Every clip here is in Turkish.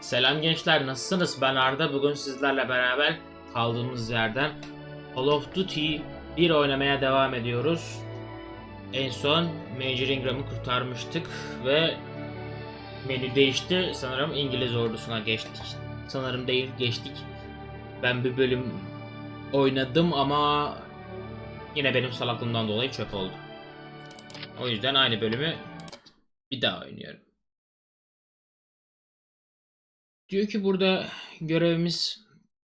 Selam gençler nasılsınız? Ben Arda. Bugün sizlerle beraber kaldığımız yerden Call of Duty 1 oynamaya devam ediyoruz. En son Major Ingram'ı kurtarmıştık ve menü değişti. Sanırım İngiliz ordusuna geçtik. Sanırım değil geçtik. Ben bir bölüm oynadım ama yine benim salaklığımdan dolayı çöp oldu. O yüzden aynı bölümü bir daha oynuyorum. Diyor ki burada görevimiz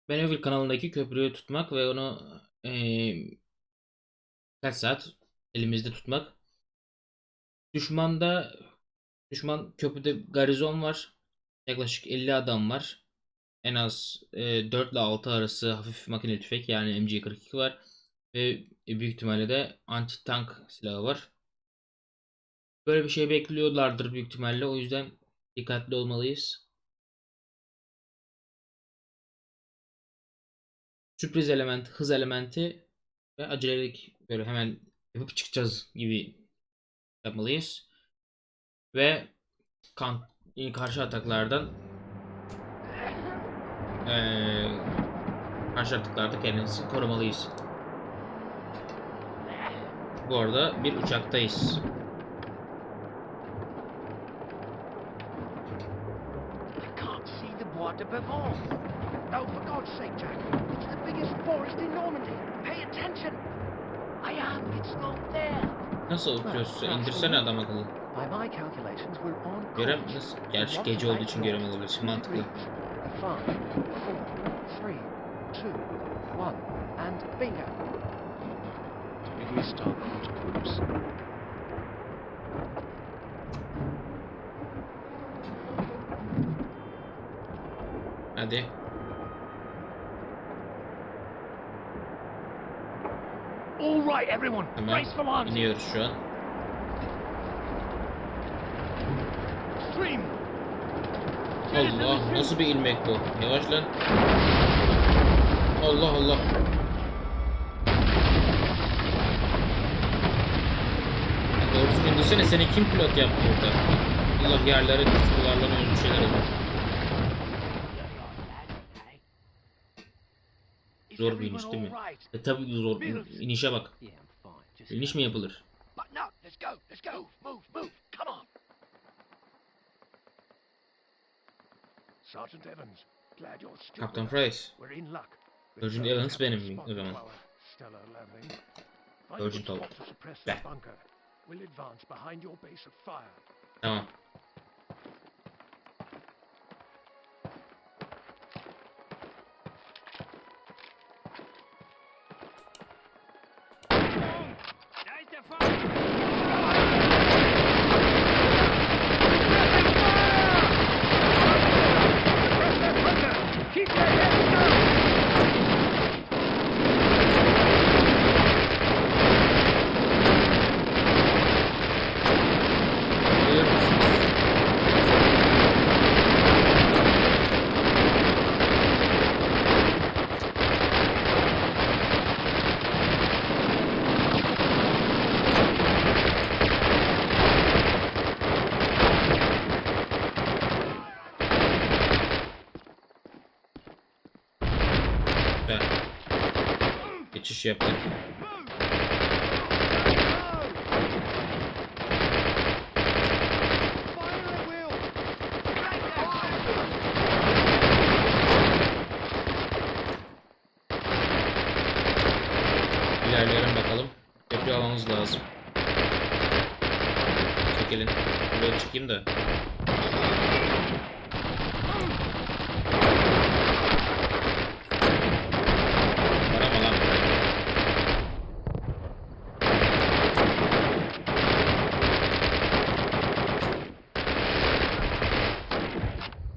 Benevil kanalındaki köprüyü tutmak ve onu eee kaç saat elimizde tutmak. Düşmanda düşman köprüde garizon var. Yaklaşık 50 adam var. En az eee 4 ile 6 arası hafif makine tüfek yani MG42 var. Ve büyük ihtimalle de anti tank silahı var. Böyle bir şey bekliyorlardır büyük ihtimalle. O yüzden dikkatli olmalıyız. Sürpriz element, hız elementi ve acelelik böyle hemen yapıp çıkacağız gibi yapmalıyız. Ve kan, karşı ataklardan eee karşı ataklarda kendimizi korumalıyız. Bu arada bir uçaktayız. I can't see the Bois de Bavon. Oh, for God's sake, Jack. It's the biggest forest in Normandy. Pay attention. I am. It's not there. Nasıl uçuyorsun? İndirsene adam akıllı. By my calculations, we're on course. Göremez. Gerçi gece olduğu için heck göremiyoruz. to Mantıklı. reach Five, four, three, two, one, and bingo. If we start to cruise, Hadi. All right, everyone. Tamam. Race for launching. İniyoruz şu an. Allah nasıl bir ilmek bu? Yavaş lan. Allah Allah. Ya Doğru düzgün desene seni kim pilot yaptı burada? Allah yerlere düştü yuvarlanıyoruz bir şeyler oluyor. Zor bir iniş değil mi? E tabi zor. İnişe bak. İniş mi yapılır? Button up. Let's go. Let's go. Move, move. Come on. Sergeant Geçiş yaptık. İlerleyelim bakalım. Köprü almamız lazım. Çekilin. Buraya çıkayım da.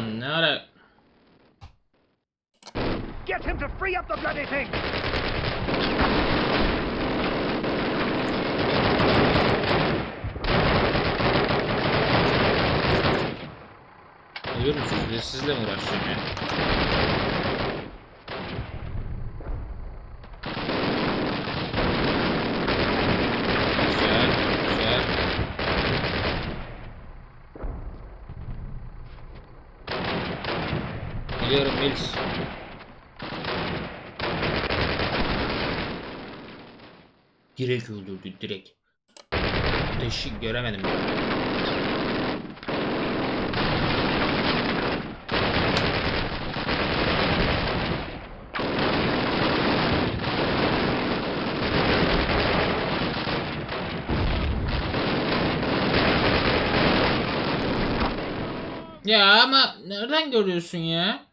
now that... Get him to free up the bloody thing! Görüyorsunuz, sizle uğraşıyorum ya. Geliyorum Mills. Direkt öldürdü direkt. Ateşi göremedim. Ya ama nereden görüyorsun ya?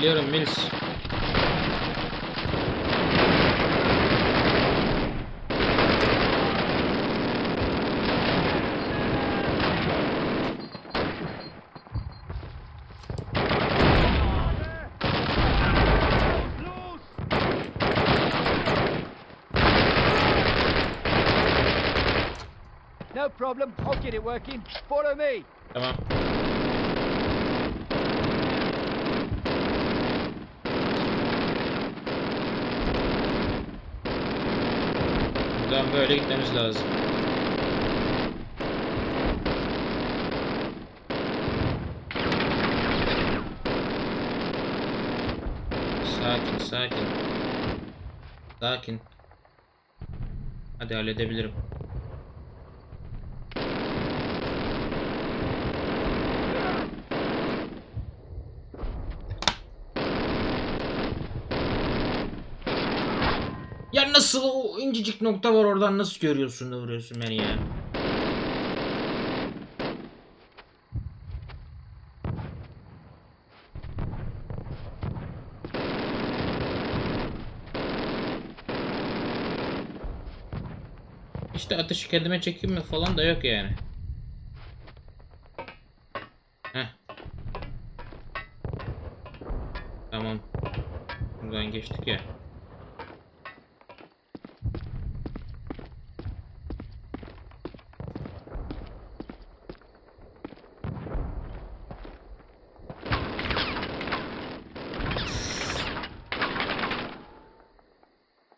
Geliyorum Mills. No problem. I'll get it working. Follow me. Tamam. Buradan böyle gitmemiz lazım. Sakin, sakin. Sakin. Hadi halledebilirim. Nasıl o incecik nokta var oradan nasıl görüyorsun da vuruyorsun beni ya? İşte ateşi kendime çekeyim mi falan da yok yani. Heh. Tamam. Buradan geçtik ya.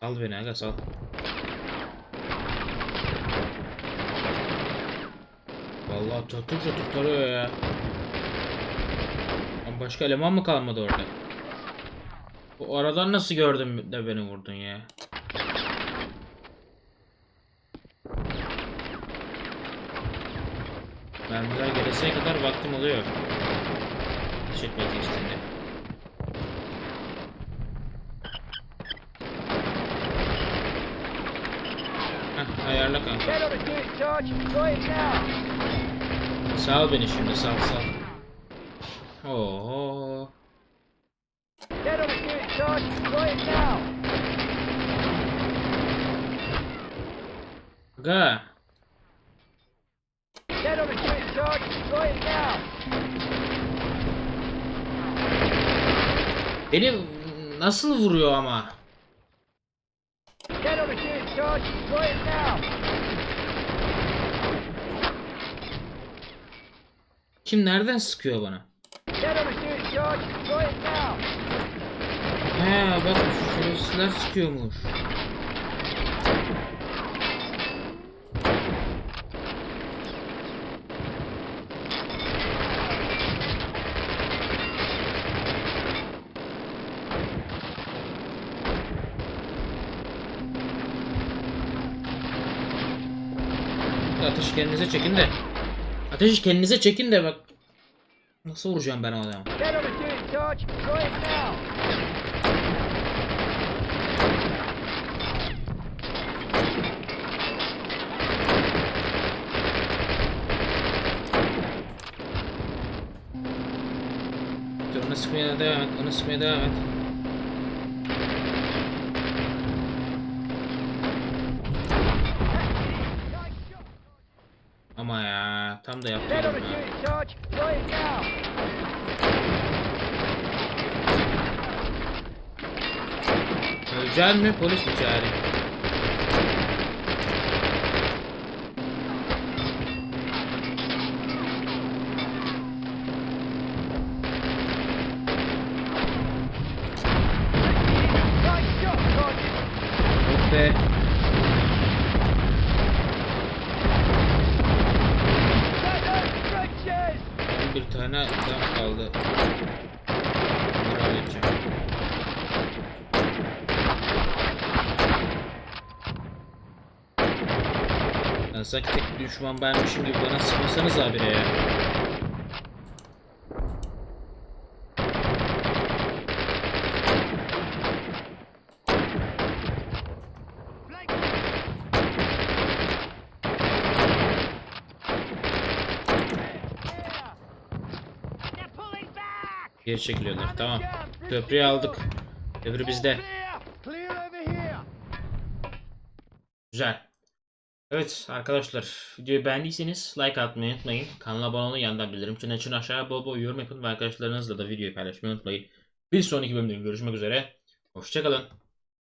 Sal beni aga sal. Vallahi çatır çatır tarıyor ya. Lan başka eleman mı kalmadı orada? Bu aradan nasıl gördün de beni vurdun ya? Mermiler geleseye kadar vaktim oluyor. Teşekkür geçtiğinde. Heh, ayarla kanka. Get on and do it, Sarge. Try it now. Sal beni şimdi sal sal. Oo. Get on and do it, Sarge. Try it now. Ga. Get on and do it, Sarge. Try it now. Beni nasıl vuruyor ama? Get it, Sarge. Try it now. Kim nereden sıkıyor bana? He bak şurasılar sıkıyormuş. Ateşi kendinize çekin de. Ateş kendinize çekin de bak. Nasıl vuracağım ben o adamı? Dur onu sıkmaya devam et, onu sıkmaya devam et. Tam da the ya. Ölecek mi? Polis mi çağırayım? Ben sanki tek düşman benmişim gibi bana sıkmasanız habire ya. Geri çekiliyorlar. Tamam. Köprüyü aldık. Köprü bizde. Güzel. Evet arkadaşlar videoyu beğendiyseniz like atmayı unutmayın. Kanala abone olun yandan bildirim çanı açın aşağıya bol bol yorum yapın ve arkadaşlarınızla da videoyu paylaşmayı unutmayın. Bir sonraki bölümde görüşmek üzere. Hoşçakalın.